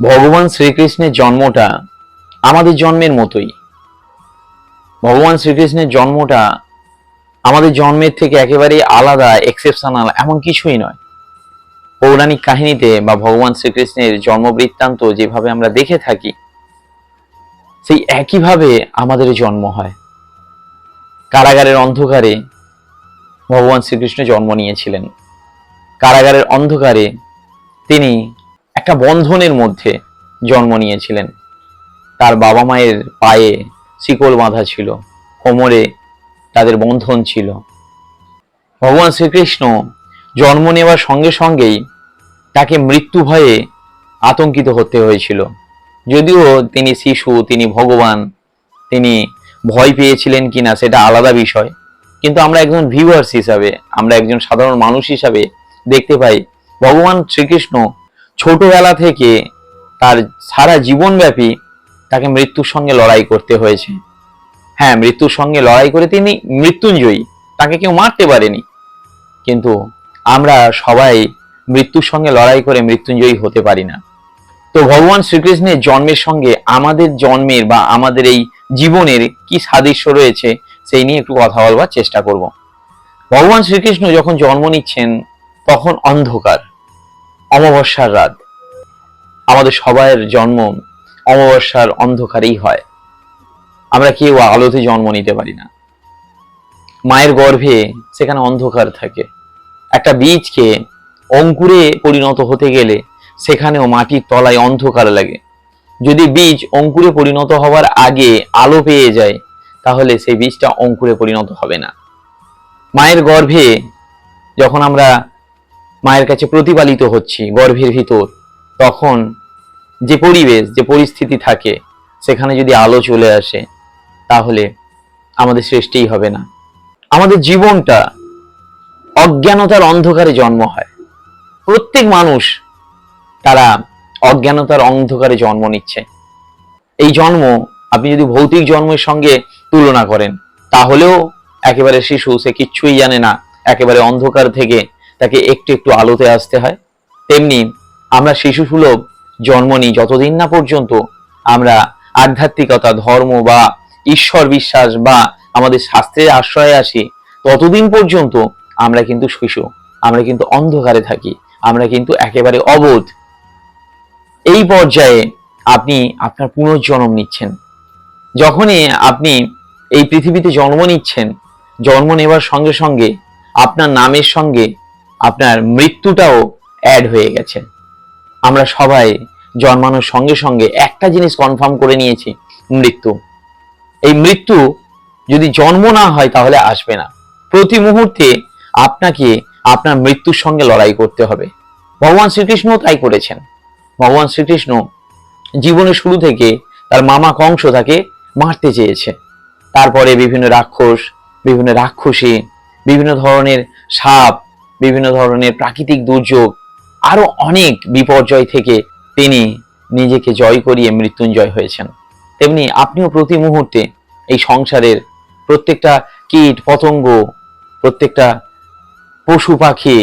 ভগবান শ্রীকৃষ্ণের জন্মটা আমাদের জন্মের মতোই। ভগবান শ্রীকৃষ্ণের জন্মটা আমাদের জন্মের থেকে একেবারে আলাদা এক্সেপশনাল এমন কিছুই নয়। পৌরাণিক কাহিনীতে বা ভগবান শ্রীকৃষ্ণের জন্মবৃত্তান্ত যেভাবে আমরা দেখে থাকি, সেই একইভাবে আমাদের জন্ম হয়। কারাগারের অন্ধকারে ভগবান শ্রীকৃষ্ণ জন্ম নিয়েছিলেন। কারাগারের অন্ধকারে তিনি একটা বন্ধনের মধ্যে জন্ম নিয়েছিলেন। তার বাবা মায়ের পায়ে শিকল বাঁধা ছিল, কোমরে তাদের বন্ধন ছিল। ভগবান শ্রীকৃষ্ণ জন্ম নেওয়ার সঙ্গে সঙ্গেই তাকে মৃত্যু ভয়ে আতঙ্কিত হতে হয়েছিল। যদিও তিনি শিশু, তিনি ভগবান, তিনি ভয় পেয়েছিলেন কিনা সেটা আলাদা বিষয়। কিন্তু আমরা একজন ভিউয়ার্স হিসাবে, আমরা একজন সাধারণ মানুষ হিসাবে দেখতে পাই, ভগবান শ্রীকৃষ্ণ ছোটবেলা থেকে তার সারা জীবনব্যাপী তাকে মৃত্যুর সঙ্গে লড়াই করতে হয়েছে। হ্যাঁ মৃত্যুর সঙ্গে লড়াই করে তিনি মৃত্যুঞ্জয়ী। তাকে কেউ মারতে পারেনি। কিন্তু আমরা সবাই মৃত্যুর সঙ্গে লড়াই করে মৃত্যুঞ্জয়ী হতে পারি না। তো ভগবান শ্রীকৃষ্ণের জন্মের সঙ্গে আমাদের জন্মের বা আমাদের এই জীবনের কি সাদৃশ্য রয়েছে, সেই নিয়ে একটু কথা বলবার চেষ্টা করব। ভগবান শ্রীকৃষ্ণ যখন জন্ম নিচ্ছেন, তখন অন্ধকার। অমাবস্যার রাত। আমাদের সবাইয়ের জন্ম অমাবস্যার অন্ধকারেই হয়। আমরা কেউ আলোতে জন্ম নিতে পারি না। মায়ের গর্ভে সেখানে অন্ধকার থাকে। একটা বীজকে অঙ্কুরে পরিণত হতে গেলে সেখানেও মাটির তলায় অন্ধকার লাগে। যদি বীজ অঙ্কুরে পরিণত হওয়ার আগে আলো পেয়ে যায়, তাহলে সেই বীজটা অঙ্কুরে পরিণত হবে না। মায়ের গর্ভে যখন আমরা মায়ের কাছে প্রতিপালিত হচ্ছি, গর্ভের ভিতর, তখন যে পরিবেশ, যে পরিস্থিতি থাকে, সেখানে যদি আলো চলে আসে, তাহলে আমাদের সৃষ্টিই হবে না। আমাদের জীবনটা অজ্ঞানতার অন্ধকারে জন্ম হয়। প্রত্যেক মানুষ তারা অজ্ঞানতার অন্ধকারে জন্ম নিচ্ছে। এই জন্ম আপনি যদি ভৌতিক জন্মের সঙ্গে তুলনা করেন, তাহলেও একেবারে শিশু সে কিচ্ছুই জানে না। একেবারে অন্ধকার থেকে তাকে একটু একটু আলোতে আসতে হয়। তেমনি আমরা শিশু সুলভ জন্ম নিই যতদিন না পর্যন্ত আমরা আধ্যাত্মিকতা, ধর্ম বা ঈশ্বর বিশ্বাস বা আমাদের শাস্ত্রের আশ্রয়ে আসি, ততদিন পর্যন্ত আমরা কিন্তু শিশু, আমরা কিন্তু অন্ধকারে থাকি, আমরা কিন্তু একেবারে অবোধ। এই পর্যায়ে আপনি আপনার পুনর্জন্ম নিচ্ছেন। যখনই আপনি এই পৃথিবীতে জন্ম নিচ্ছেন, জন্ম নেওয়ার সঙ্গে সঙ্গে আপনার নামের সঙ্গে আপনার মৃত্যুটাও অ্যাড হয়ে গেছে। আমরা সবাই জন্মানোর সঙ্গে সঙ্গে একটা জিনিস কনফার্ম করে নিয়েছি, মৃত্যু। এই মৃত্যু যদি জন্ম না হয় তাহলে আসবে না। প্রতি মুহূর্তে আপনাকে আপনার মৃত্যুর সঙ্গে লড়াই করতে হবে। ভগবান শ্রীকৃষ্ণ তাই করেছেন। ভগবান শ্রীকৃষ্ণ জীবনের শুরু থেকে তার মামা কংস তাকে মারতে চেয়েছে। তারপরে বিভিন্ন রাক্ষস, বিভিন্ন রাক্ষসী, বিভিন্ন ধরনের সাপ বিভিন্ন ধরনের প্রাকৃতিক দুর্যোগ, আরও অনেক বিপর্যয় থেকে তিনি নিজেকে জয় করিয়ে মৃত্যুঞ্জয় হয়েছেন। তেমনি আপনিও প্রতি মুহূর্তে এই সংসারের প্রত্যেকটা কীট, পতঙ্গ, প্রত্যেকটা পশু পাখি,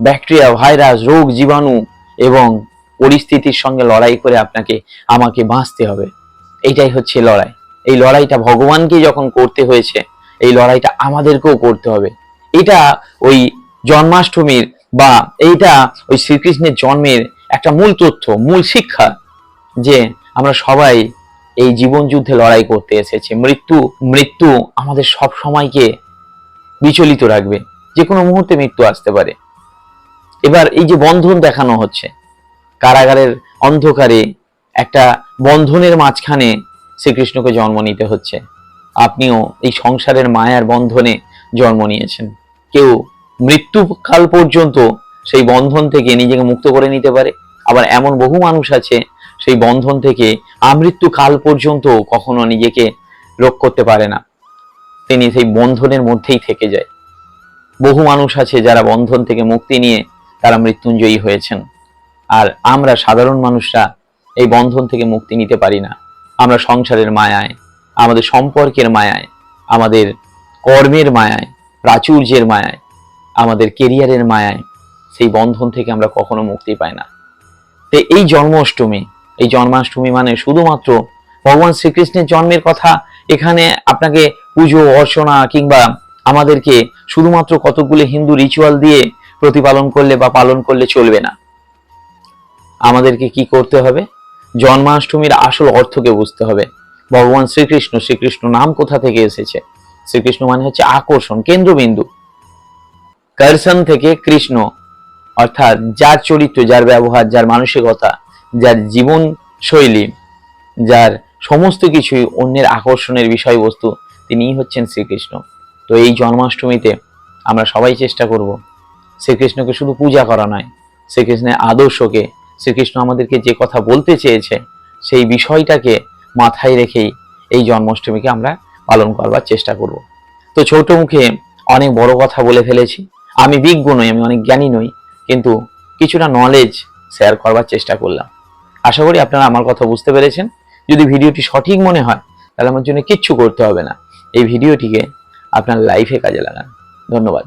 ব্যাকটেরিয়া, ভাইরাস, রোগ, জীবাণু এবং পরিস্থিতির সঙ্গে লড়াই করে আপনাকে, আমাকে বাঁচতে হবে। এইটাই হচ্ছে লড়াই। এই লড়াইটা ভগবানকে যখন করতে হয়েছে, এই লড়াইটা আমাদেরকেও করতে হবে। এটা ওই জন্মাষ্টমীর বা এইটা ওই শ্রীকৃষ্ণের জন্মের একটা মূল তথ্য, মূল শিক্ষা যে আমরা সবাই এই জীবন যুদ্ধে লড়াই করতে এসেছি। মৃত্যু মৃত্যু আমাদের সব সময়কে বিচলিত রাখবে। যে কোনো মুহূর্তে মৃত্যু আসতে পারে। এবার এই যে বন্ধন দেখানো হচ্ছে, কারাগারের অন্ধকারে একটা বন্ধনের মাঝখানে শ্রীকৃষ্ণকে জন্ম নিতে হচ্ছে। আপনিও এই সংসারের মায়ার বন্ধনে জন্ম নিয়েছেন। কেউ মৃত্যুকাল পর্যন্ত সেই বন্ধন থেকে নিজেকে মুক্ত করে নিতে পারে। আবার এমন বহু মানুষ আছে, সেই বন্ধন থেকে আমৃত্যু কাল পর্যন্ত কখনো নিজেকে রোগ করতে পারে না। তিনি সেই বন্ধনের মধ্যেই থেকে যায়। বহু মানুষ আছে যারা বন্ধন থেকে মুক্তি নিয়ে তারা মৃত্যুঞ্জয়ী হয়েছেন। আর আমরা সাধারণ মানুষরা এই বন্ধন থেকে মুক্তি নিতে পারি না। আমরা সংসারের মায়ায়, আমাদের সম্পর্কের মায়ায়, আমাদের কর্মের মায়ায়, প্রাচুর্যের মায়ায় আমাদের কেরিয়ারের মায়ায় সেই বন্ধন থেকে আমরা কখনো মুক্তি পাই না। তো এই জন্মাষ্টমী এই জন্মাষ্টমী মানে শুধুমাত্র ভগবান শ্রীকৃষ্ণের জন্মের কথা, এখানে আপনাকে পুজো, অর্চনা কিংবা আমাদেরকে শুধুমাত্র কতগুলি হিন্দু রিচুয়াল দিয়ে প্রতিপালন করলে বা পালন করলে চলবে না। আমাদেরকে কি করতে হবে? জন্মাষ্টমীর আসল অর্থকে বুঝতে হবে। ভগবান শ্রীকৃষ্ণ শ্রীকৃষ্ণ নাম কোথা থেকে এসেছে? শ্রীকৃষ্ণ মানে হচ্ছে আকর্ষণ, কেন্দ্রবিন্দু। কারসন থেকে কৃষ্ণ, অর্থাৎ যার চরিত্র, যার ব্যবহার, যার মানসিকতা, যার জীবন শৈলী যার সমস্ত কিছুই অন্যের আকর্ষণের বিষয়বস্তু, তিনিই হচ্ছেন শ্রীকৃষ্ণ। তো এই জন্মাষ্টমীতে আমরা সবাই চেষ্টা করব শ্রীকৃষ্ণকে শুধু পূজা করা নয়, শ্রীকৃষ্ণের আদর্শকে, শ্রীকৃষ্ণ আমাদেরকে যে কথা বলতে চেয়েছে, সেই বিষয়টাকে মাথায় রেখেই এই জন্মাষ্টমীকে আমরা পালন করবার চেষ্টা করব। তো ছোট মুখে অনেক বড় কথা বলে ফেলেছি আমি বিজ্ঞ নই, আমি অনেক জ্ঞানী নই, কিন্তু কিছুটা নলেজ শেয়ার করবার চেষ্টা করলাম। আশা করি আপনারা আমার কথা বুঝতে পেরেছেন। যদি ভিডিওটি সঠিক মনে হয়, তাহলে আমার জন্য কিচ্ছু করতে হবে না। এই ভিডিওটিকে আপনার লাইফে কাজে লাগান। ধন্যবাদ।